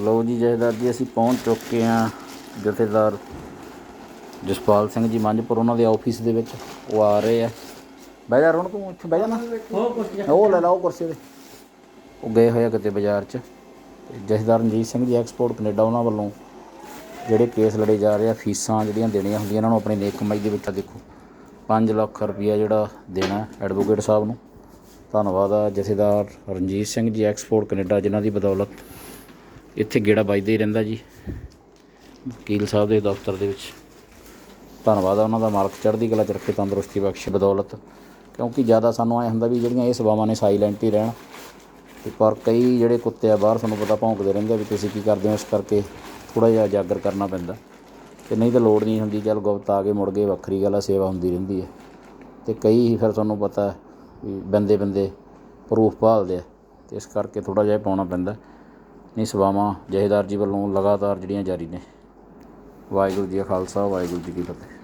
ਲਓ ਜੀ ਜਥੇਦਾਰ ਜੀ ਅਸੀਂ ਪਹੁੰਚ ਚੁੱਕੇ ਹਾਂ ਜਥੇਦਾਰ ਜਸਪਾਲ ਸਿੰਘ ਜੀ ਮੰਝਪੁਰ ਉਹਨਾਂ ਦੇ ਆਫਿਸ ਦੇ ਵਿੱਚ। ਉਹ ਆ ਰਹੇ ਆ। ਬਹਿ ਜਾ ਰੋਣ ਤੂੰ ਇੱਥੇ ਬਹਿ ਜਾ ਨਾ। ਉਹ ਲੈ ਲਾ ਉਹ ਕੁਰਸੀ ਤੇ। ਉਹ ਗਏ ਹੋਏ ਆ ਕਿਤੇ ਬਾਜ਼ਾਰ 'ਚ। ਜਥੇਦਾਰ ਰਣਜੀਤ ਸਿੰਘ ਜੀ ਐਕਸਪੋਰਟ ਕੈਨੇਡਾ ਉਹਨਾਂ ਵੱਲੋਂ ਜਿਹੜੇ ਕੇਸ ਲੜੇ ਜਾ ਰਹੇ ਆ ਫੀਸਾਂ ਜਿਹੜੀਆਂ ਦੇਣੀਆਂ ਹੁੰਦੀਆਂ ਇਹਨਾਂ ਨੂੰ ਆਪਣੀ ਨੇਕ ਕਮਾਈ ਦੇ ਵਿੱਚ ਦੇਖੋ। 5 ਲੱਖ ਰੁਪਈਆ ਜਿਹੜਾ ਦੇਣਾ ਐਡਵੋਕੇਟ ਸਾਹਿਬ ਨੂੰ। ਧੰਨਵਾਦ ਆ ਜਥੇਦਾਰ ਰਣਜੀਤ ਸਿੰਘ ਜੀ ਐਕਸਪੋਰਟ ਕੈਨੇਡਾ ਜਿਨ੍ਹਾਂ ਦੀ ਬਦੌਲਤ ਇੱਥੇ ਗੇੜਾ ਵੱਜਦਾ ਹੀ ਰਹਿੰਦਾ ਜੀ। ਵਕੀਲ ਸਾਹਿਬ ਦੇ ਦਫ਼ਤਰ ਦੇ ਵਿੱਚ। ਧੰਨਵਾਦ ਆ ਉਹਨਾਂ ਦਾ, ਮਾਲਕ ਚੜ੍ਹਦੀ ਕਲਾ ਚ ਰੱਖੇ, ਤੰਦਰੁਸਤੀ ਬਖਸ਼ੇ, ਬਦੌਲਤ। ਕਿਉਂਕਿ ਜ਼ਿਆਦਾ ਸਾਨੂੰ ਐ ਹੁੰਦਾ ਵੀ ਜਿਹੜੀਆਂ ਇਹ ਸੇਵਾਵਾਂ ਨੇ ਸਾਈਲੈਂਟ ਹੀ ਰਹਿਣ। ਤੇ ਪਰ ਕਈ ਜਿਹੜੇ ਕੁੱਤੇ ਆ, ਬਾਹਰ ਤੁਹਾਨੂੰ ਪਤਾ ਭੌਂਕਦੇ ਰਹਿੰਦੇ ਆ ਵੀ ਤੁਸੀਂ ਕੀ ਕਰਦੇ ਹੋ, ਇਸ ਕਰਕੇ ਥੋੜਾ ਜਿਹਾ ਜਾਗਰ ਕਰਨਾ ਪੈਂਦਾ। ਤੇ ਨਹੀਂ ਤਾਂ ਲੋੜ ਨਹੀਂ ਹੁੰਦੀ, ਚੱਲ ਗੁਪਤ ਆ ਕੇ ਮੁੜ ਗਏ ਵੱਖਰੀ ਗੱਲ ਆ, ਸੇਵਾ ਹੁੰਦੀ ਰਹਿੰਦੀ ਹੈ। ਤੇ ਕਈ ਫਿਰ ਤੁਹਾਨੂੰ ਪਤਾ ਵੀ ਬੰਦੇ ਬੰਦੇ ਪ੍ਰੂਫ ਭਾਲਦੇ ਆ, ਤੇ ਇਸ ਕਰਕੇ ਥੋੜਾ ਜਿਹਾ ਪਾਉਣਾ ਪੈਂਦਾ। ਨਹੀਂ ਸੇਵਾਵਾਂ ਜਹੇਦਾਰ ਜੀ ਵੱਲੋਂ ਲਗਾਤਾਰ ਜਿਹੜੀਆਂ ਜਾਰੀ ਨੇ। ਵਾਹਿਗੁਰੂ ਜੀ ਕਾ ਖਾਲਸਾ, ਵਾਹਿਗੁਰੂ ਜੀ ਕੀ ਫਤਿਹ।